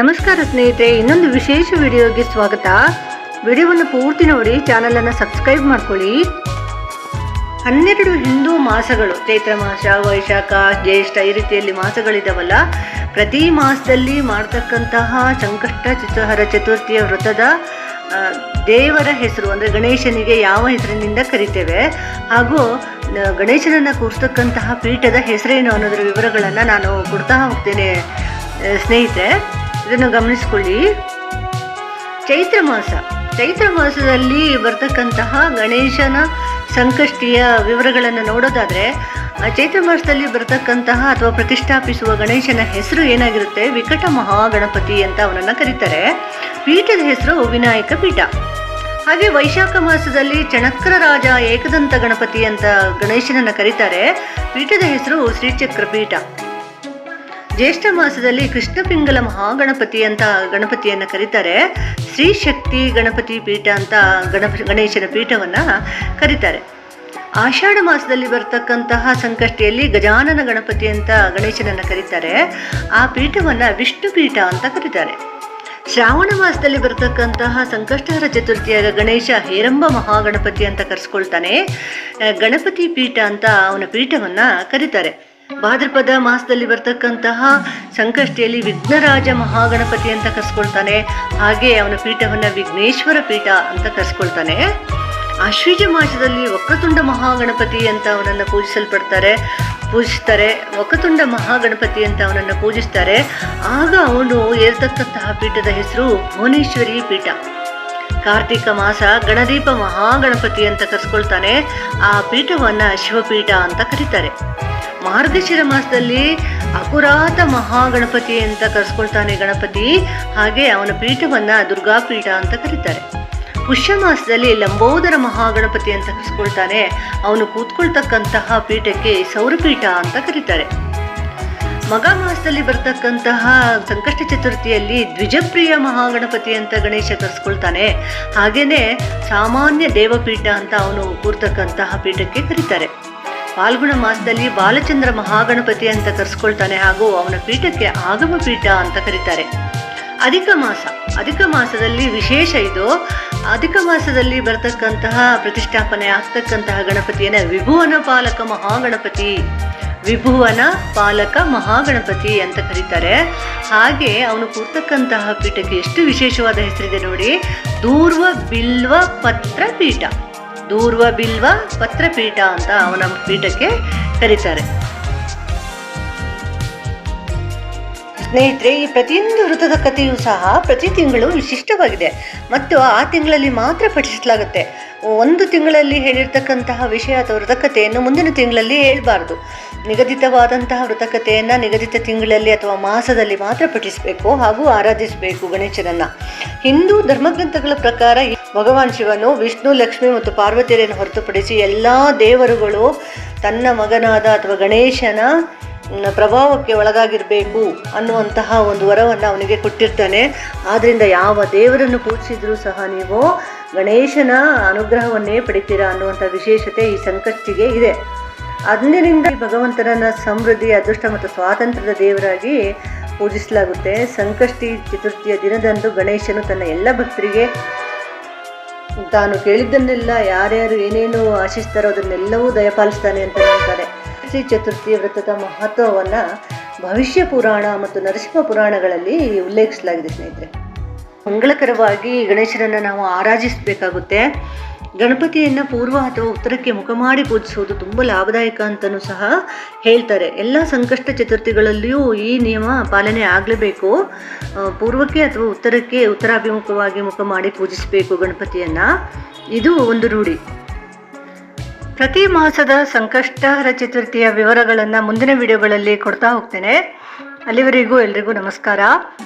ನಮಸ್ಕಾರ ಸ್ನೇಹಿತರೆ, ಇನ್ನೊಂದು ವಿಶೇಷ ವಿಡಿಯೋಗೆ ಸ್ವಾಗತ. ವಿಡಿಯೋವನ್ನು ಪೂರ್ತಿ ನೋಡಿ, ಚಾನಲನ್ನು ಸಬ್ಸ್ಕ್ರೈಬ್ ಮಾಡ್ಕೊಳ್ಳಿ. ಹನ್ನೆರಡು ಹಿಂದೂ ಮಾಸಗಳು, ಚೈತ್ರ ಮಾಸ, ವೈಶಾಖ, ಜ್ಯೇಷ್ಠ, ಈ ರೀತಿಯಲ್ಲಿ ಮಾಸಗಳಿದಾವಲ್ಲ, ಪ್ರತಿ ಮಾಸದಲ್ಲಿ ಮಾಡ್ತಕ್ಕಂತಹ ಸಂಕಷ್ಟ, ಚಿತ್ರಹರ ಚತುರ್ಥಿಯ ವ್ರತದ ದೇವರ ಹೆಸರು, ಅಂದರೆ ಗಣೇಶನಿಗೆ ಯಾವ ಹೆಸರಿನಿಂದ ಕರಿತೇವೆ, ಹಾಗೂ ಗಣೇಶನನ್ನು ಕೂರಿಸ್ತಕ್ಕಂತಹ ಪೀಠದ ಹೆಸರೇನು ಅನ್ನೋದರ ವಿವರಗಳನ್ನು ನಾನು ಕೊಡ್ತಾ ಹೋಗ್ತೇನೆ ಸ್ನೇಹಿತರೆ. ಇದನ್ನು ಗಮನಿಸ್ಕೊಳ್ಳಿ. ಚೈತ್ರ ಮಾಸ. ಚೈತ್ರ ಮಾಸದಲ್ಲಿ ಬರ್ತಕ್ಕಂತಹ ಗಣೇಶನ ಸಂಕಷ್ಟಿಯ ವಿವರಗಳನ್ನು ನೋಡೋದಾದ್ರೆ ಚೈತ್ರ ಮಾಸದಲ್ಲಿ ಬರ್ತಕ್ಕಂತಹ ಅಥವಾ ಪ್ರತಿಷ್ಠಾಪಿಸುವ ಗಣೇಶನ ಹೆಸರು ಏನಾಗಿರುತ್ತೆ? ವಿಕಟ ಮಹಾಗಣಪತಿ ಅಂತ ಅವನನ್ನು ಕರೀತಾರೆ. ಪೀಠದ ಹೆಸರು ವಿನಾಯಕ ಪೀಠ. ಹಾಗೆ ವೈಶಾಖ ಮಾಸದಲ್ಲಿ ಚಣಕ್ರ ರಾಜ ಏಕದಂತ ಗಣಪತಿ ಅಂತ ಗಣೇಶನನ್ನು ಕರೀತಾರೆ. ಪೀಠದ ಹೆಸರು ಶ್ರೀಚಕ್ರ ಪೀಠ ಜ್ಯೇಷ್ಠ ಮಾಸದಲ್ಲಿ ಕೃಷ್ಣ ಪಿಂಗಲ ಮಹಾಗಣಪತಿ ಅಂತ ಗಣಪತಿಯನ್ನು ಕರೀತಾರೆ. ಶ್ರೀ ಶಕ್ತಿ ಗಣಪತಿ ಪೀಠ ಅಂತ ಗಣಪ, ಗಣೇಶನ ಪೀಠವನ್ನ ಕರೀತಾರೆ. ಆಷಾಢ ಮಾಸದಲ್ಲಿ ಬರ್ತಕ್ಕಂತಹ ಸಂಕಷ್ಟಿಯಲ್ಲಿ ಗಜಾನನ ಗಣಪತಿ ಅಂತ ಗಣೇಶನನ್ನ ಕರೀತಾರೆ. ಆ ಪೀಠವನ್ನ ವಿಷ್ಣು ಪೀಠ ಅಂತ ಕರೀತಾರೆ. ಶ್ರಾವಣ ಮಾಸದಲ್ಲಿ ಬರತಕ್ಕಂತಹ ಸಂಕಷ್ಟಹರ ಚತುರ್ಥಿಯ ಗಣೇಶ ಹೇರಂಬ ಮಹಾಗಣಪತಿ ಅಂತ ಕರೆಸ್ಕೊಳ್ತಾನೆ. ಗಣಪತಿ ಪೀಠ ಅಂತ ಅವನ ಪೀಠವನ್ನ ಕರೀತಾರೆ. ಭಾದ್ರಪದ ಮಾಸದಲ್ಲಿ ಬರ್ತಕ್ಕಂತಹ ಸಂಕಷ್ಟಿಯಲ್ಲಿ ವಿಘ್ನರಾಜ ಮಹಾಗಣಪತಿ ಅಂತ ಕರೆಸ್ಕೊಳ್ತಾನೆ. ಹಾಗೆ ಅವನ ಪೀಠವನ್ನ ವಿಘ್ನೇಶ್ವರ ಪೀಠ ಅಂತ ಕರೆಸ್ಕೊಳ್ತಾನೆ. ಅಶ್ವಿಜ ಮಾಸದಲ್ಲಿ ಒಕ್ಕತುಂಡ ಮಹಾಗಣಪತಿ ಅಂತ ಅವನನ್ನು ಪೂಜಿಸಲ್ಪಡ್ತಾರೆ. ಪೂಜಿಸ್ತಾರೆ. ಒಕ್ಕತುಂಡ ಮಹಾಗಣಪತಿ ಅಂತ ಅವನನ್ನು ಪೂಜಿಸ್ತಾರೆ. ಆಗ ಅವನು ಏರ್ತಕ್ಕಂತಹ ಪೀಠದ ಹೆಸರು ಭುವನೇಶ್ವರಿ ಪೀಠ. ಕಾರ್ತಿಕ ಮಾಸ ಗಣದೀಪ ಮಹಾಗಣಪತಿ ಅಂತ ಕರೆಸ್ಕೊಳ್ತಾನೆ. ಆ ಪೀಠವನ್ನ ಶಿವಪೀಠ ಅಂತ ಕರೀತಾರೆ. ಮಾರ್ಗಶಿರ ಮಾಸದಲ್ಲಿ ಅಪುರಾತ ಮಹಾಗಣಪತಿ ಅಂತ ಕರೆಸ್ಕೊಳ್ತಾನೆ ಗಣಪತಿ. ಹಾಗೆ ಅವನ ಪೀಠವನ್ನ ದುರ್ಗಾಪೀಠ ಅಂತ ಕರೀತಾರೆ. ಪುಷ್ಯ ಮಾಸದಲ್ಲಿ ಲಂಬೋದರ ಮಹಾಗಣಪತಿ ಅಂತ ಕರೆಸ್ಕೊಳ್ತಾನೆ. ಅವನು ಕೂತ್ಕೊಳ್ತಕ್ಕಂತಹ ಪೀಠಕ್ಕೆ ಸೌರಪೀಠ ಅಂತ ಕರೀತಾರೆ. ಮಗ ಮಾಸದಲ್ಲಿ ಬರ್ತಕ್ಕಂತಹ ಸಂಕಷ್ಟ ಚತುರ್ಥಿಯಲ್ಲಿ ದ್ವಿಜಪ್ರಿಯ ಮಹಾಗಣಪತಿ ಅಂತ ಗಣೇಶ ಕರೆಸ್ಕೊಳ್ತಾನೆ. ಹಾಗೇನೆ ಸಾಮಾನ್ಯ ದೇವಪೀಠ ಅಂತ ಅವನು ಕೂರ್ತಕ್ಕಂತಹ ಪೀಠಕ್ಕೆ ಕರೀತಾರೆ. ಫಾಲ್ಗುಣ ಮಾಸದಲ್ಲಿ ಬಾಲಚಂದ್ರ ಮಹಾಗಣಪತಿ ಅಂತ ಕರೆಸ್ಕೊಳ್ತಾನೆ ಹಾಗೂ ಅವನ ಪೀಠಕ್ಕೆ ಆಗಮ ಪೀಠ ಅಂತ ಕರೀತಾರೆ. ಅಧಿಕ ಮಾಸ, ಅಧಿಕ ಮಾಸದಲ್ಲಿ ವಿಶೇಷ ಇದು. ಅಧಿಕ ಮಾಸದಲ್ಲಿ ಬರ್ತಕ್ಕಂತಹ ಪ್ರತಿಷ್ಠಾಪನೆ ಆಗ್ತಕ್ಕಂತಹ ಗಣಪತಿಯನ್ನ ವಿಭುವನ ಪಾಲಕ ಮಹಾಗಣಪತಿ, ವಿಭುವನ ಪಾಲಕ ಮಹಾಗಣಪತಿ ಅಂತ ಕರೀತಾರೆ. ಹಾಗೆ ಅವನು ಕೂರ್ತಕ್ಕಂತಹ ಪೀಠಕ್ಕೆ ಎಷ್ಟು ವಿಶೇಷವಾದ ಹೆಸರಿದೆ ನೋಡಿ. ದೂರ್ವ ಬಿಲ್ವ ಪತ್ರ ಪೀಠ. ದೂರ್ವ ಬಿಲ್ವ ಪತ್ರಪೀಠ ಅಂತ ಅವನ ಪೀಠಕ್ಕೆ ಕರೀತಾರೆ. ಸ್ನೇಹಿತರೆ, ಈ ಪ್ರತಿಯೊಂದು ವೃತ್ತದ ಕಥೆಯೂ ಸಹ ಪ್ರತಿ ತಿಂಗಳು ವಿಶಿಷ್ಟವಾಗಿದೆ. ಮತ್ತು ಆ ತಿಂಗಳಲ್ಲಿ ಮಾತ್ರ ಪಠಿಸಲಾಗುತ್ತೆ. ಒಂದು ತಿಂಗಳಲ್ಲಿ ಹೇಳಿರ್ತಕ್ಕಂತಹ ವಿಷಯ ಅಥವಾ ವೃತಕತೆಯನ್ನು ಮುಂದಿನ ತಿಂಗಳಲ್ಲಿ ಹೇಳಬಾರ್ದು. ನಿಗದಿತವಾದಂತಹ ವೃತಕಥೆಯನ್ನು ನಿಗದಿತ ತಿಂಗಳಲ್ಲಿ ಅಥವಾ ಮಾಸದಲ್ಲಿ ಮಾತ್ರ ಪಠಿಸಬೇಕು ಹಾಗೂ ಆರಾಧಿಸಬೇಕು ಗಣೇಶನನ್ನು. ಹಿಂದೂ ಧರ್ಮಗ್ರಂಥಗಳ ಪ್ರಕಾರ ಭಗವಾನ್ ಶಿವನು, ವಿಷ್ಣು, ಲಕ್ಷ್ಮಿ ಮತ್ತು ಪಾರ್ವತಿಯರನ್ನು ಹೊರತುಪಡಿಸಿ ಎಲ್ಲ ದೇವರುಗಳು ತನ್ನ ಮಗನಾದ ಅಥವಾ ಗಣೇಶನ ಪ್ರಭಾವಕ್ಕೆ ಒಳಗಾಗಿರಬೇಕು ಅನ್ನುವಂತಹ ಒಂದು ವರವನ್ನು ಅವನಿಗೆ ಕೊಟ್ಟಿರ್ತಾನೆ. ಆದ್ದರಿಂದ ಯಾವ ದೇವರನ್ನು ಪೂಜಿಸಿದರೂ ಸಹ ನೀವು ಗಣೇಶನ ಅನುಗ್ರಹವನ್ನೇ ಪಡಿತೀರಾ ಅನ್ನುವಂಥ ವಿಶೇಷತೆ ಈ ಸಂಕಷ್ಟಿಗೆ ಇದೆ. ಅಂದಿನಿಂದ ಭಗವಂತನನ್ನ ಸಮೃದ್ಧಿ, ಅದೃಷ್ಟ ಮತ್ತು ಸ್ವಾತಂತ್ರ್ಯದ ದೇವರಾಗಿ ಪೂಜಿಸಲಾಗುತ್ತೆ. ಸಂಕಷ್ಟಿ ಚತುರ್ಥಿಯ ದಿನದಂದು ಗಣೇಶನು ತನ್ನ ಎಲ್ಲ ಭಕ್ತರಿಗೆ ತಾನು ಕೇಳಿದ್ದನ್ನೆಲ್ಲ ಯಾರ್ಯಾರು ಏನೇನು ಆಶಿಸ್ತಾರೋ ಅದನ್ನೆಲ್ಲವೂ ದಯಪಾಲಿಸ್ತಾನೆ ಅಂತ ಹೇಳ್ತಾರೆ. ಶ್ರೀ ಚತುರ್ಥಿ ವ್ರತದ ಮಹತ್ವವನ್ನು ಭವಿಷ್ಯ ಪುರಾಣ ಮತ್ತು ನರಸಿಂಹ ಪುರಾಣಗಳಲ್ಲಿ ಉಲ್ಲೇಖಿಸಲಾಗಿದೆ ಸ್ನೇಹಿತರೆ. ಮಂಗಳಕರವಾಗಿ ಗಣೇಶನನ್ನು ನಾವು ಆರಾಧಿಸಬೇಕಾಗುತ್ತೆ. ಗಣಪತಿಯನ್ನು ಪೂರ್ವ ಅಥವಾ ಉತ್ತರಕ್ಕೆ ಮುಖ ಮಾಡಿ ಪೂಜಿಸುವುದು ತುಂಬ ಲಾಭದಾಯಕ ಅಂತಲೂ ಸಹ ಹೇಳ್ತಾರೆ. ಎಲ್ಲ ಸಂಕಷ್ಟ ಚತುರ್ಥಿಗಳಲ್ಲಿಯೂ ಈ ನಿಯಮ ಪಾಲನೆ ಆಗಲೇಬೇಕು. ಪೂರ್ವಕ್ಕೆ ಅಥವಾ ಉತ್ತರಕ್ಕೆ ಉತ್ತರಾಭಿಮುಖವಾಗಿ ಮುಖ ಮಾಡಿ ಪೂಜಿಸಬೇಕು ಗಣಪತಿಯನ್ನು. ಇದು ಒಂದು ರೂಢಿ. ಪ್ರತಿ ಮಾಸದ ಸಂಕಷ್ಟಹರ ಚತುರ್ಥಿಯ ವಿವರಗಳನ್ನು ಮುಂದಿನ ವಿಡಿಯೋಗಳಲ್ಲಿ ಕೊಡ್ತಾ ಹೋಗ್ತೇನೆ. ಅಲ್ಲಿವರೆಗೂ ಎಲ್ರಿಗೂ ನಮಸ್ಕಾರ.